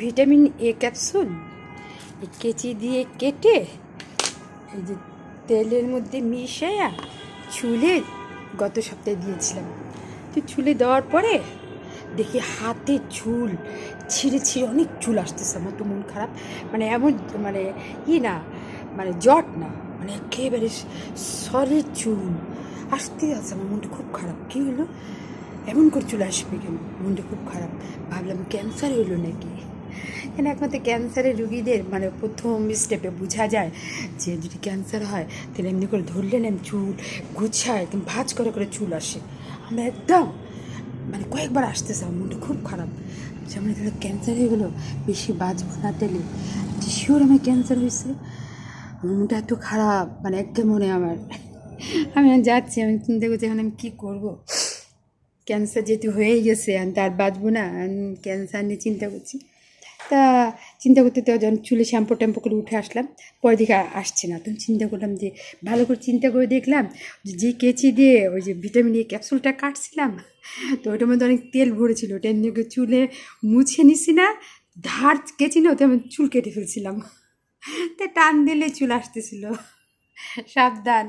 Vitamin A capsule কেচি দিয়ে কেটে এই যে তেলের মধ্যে মিশাইয়া চুলে গত সপ্তাহে দিয়েছিলাম। তো চুলে দেওয়ার পরে দেখি হাতে চুল, ছিঁড়ে ছিঁড়ে অনেক চুল আসতেছে, আমার তো মন খারাপ। মানে এমন মানে ই না মানে জট না মানে একেবারে সরের চুল, আসতে আছে আমার মনটা খুব খারাপ। কী হলো? এমন করে চলে আসবে কেন? মনটা খুব খারাপ। ভাবলাম ক্যান্সার হলো নাকি? কেন একমাত্র ক্যান্সারের রুগীদের মানে প্রথম স্টেপে বোঝা যায় যে যদি ক্যান্সার হয়, তাহলে এমনি করে ধরলে নেন চুল, গুছায়, একদম ভাজ করে করে চুল আসে। আমরা একদম মানে কয়েকবার আসতেছে, আমার মনটা খুব খারাপ। যে আমার ক্যান্সার হয়ে গেলো, বেশি বাঁচবো না তেলে যে শিওর আমার ক্যান্সার হয়েছে? মনটা এত খারাপ মানে একদম মনে আমার। আমি এখন যাচ্ছি, আমি চিন্তা করছি এখন আমি কী করব? ক্যান্সার যেহেতু হয়েই গেছে, আমি তার বাঁচবো না ক্যান্সার নিয়ে চিন্তা করছি। তা চিন্তা করতে তো যখন চুলে শ্যাম্পু ট্যাম্পু করে উঠে আসলাম, পরে দিকে আসছে না। তখন চিন্তা করলাম যে, ভালো করে চিন্তা করে দেখলাম যে কেচি দিয়ে ওই যে ভিটামিন এ ক্যাপসুলটা কাটছিলাম, তো ওইটার মধ্যে অনেক তেল ভরেছিল। ওটা করে চুলে মুছে নিছি না, ধার কেচি না, ওতে আমি চুল কেটে ফেলছিলাম। তা টান দিলে চুল আসতেছিল। সাবধান।